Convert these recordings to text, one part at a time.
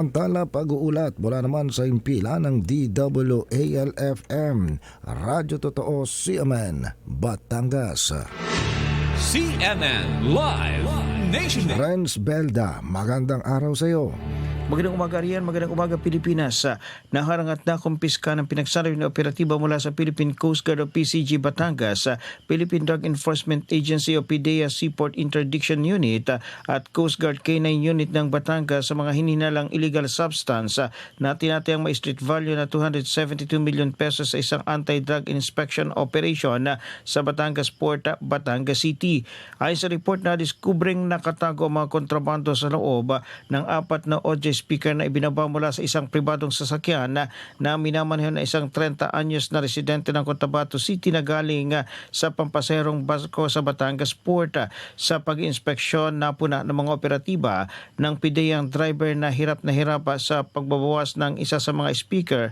Antala pag-uulat mula naman sa impila ng DWALFM, Radyo Totoo CMN, Batangas. CNN Live Nation Renz Belda, magandang araw sa iyo. Magandang umaga riyan, magandang umaga Pilipinas. Ah, Naharang at nakumpiska ng pinagsaraw na operatiba mula sa Philippine Coast Guard o PCG Batangas, sa Philippine Drug Enforcement Agency o PDEA Seaport Interdiction Unit ah, at Coast Guard K9 Unit ng Batangas sa mga hininalang illegal substance ah, na tinatayang may street value na 272 million pesos sa isang anti-drug inspection operation ah, sa Batangas Port, ah, Batangas City. Ayon sa report na diskubring nakatago mga kontrabando sa loob ah, ng apat na OJ speaker na ibinaba mula sa isang pribadong sasakyan na, na minamaneho na isang 30 anyos na residente ng Cotabato City na galing ah, sa pampaserong barko sa Batangas Port ah, sa pag-inspeksyon na puna ng mga operatiba ng pideyang driver na hirap na hirap ah, sa pagbabawas ng isa sa mga speaker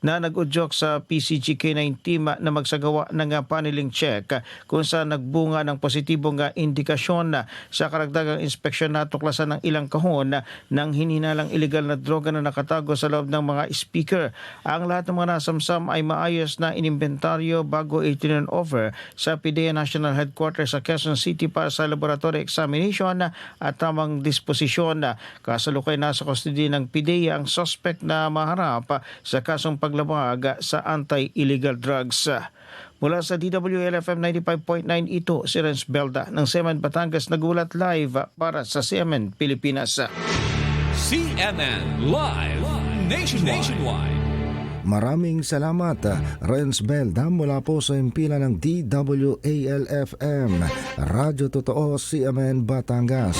na nag-udyok sa PCG K9 team na magsagawa ng uh, paneling check uh, kung saan nagbunga ng positibong uh, indikasyon sa karagdagang inspeksyon na tuklasan ng ilang kahon ng hininalang illegal na droga na nakatago sa loob ng mga speaker. Ang lahat ng mga nasamsam ay maayos na inimbentaryo bago itinun over sa PDEA National Headquarters sa Quezon City para sa laboratory examination na at tamang disposisyon kasalukay na sa custody ng PDEA ang suspect na maharap sa kasong paglabag sa anti-illegal drugs. Mula sa DWLFM 95.9 ito si Renz Belda ng Semen Batangas nagulat live para sa Semen Pilipinas. CNN Live Nationwide. Maraming salamat, Renz Belda mula po sa impila ng DWALFM, Radyo Totoo CMN Batangas.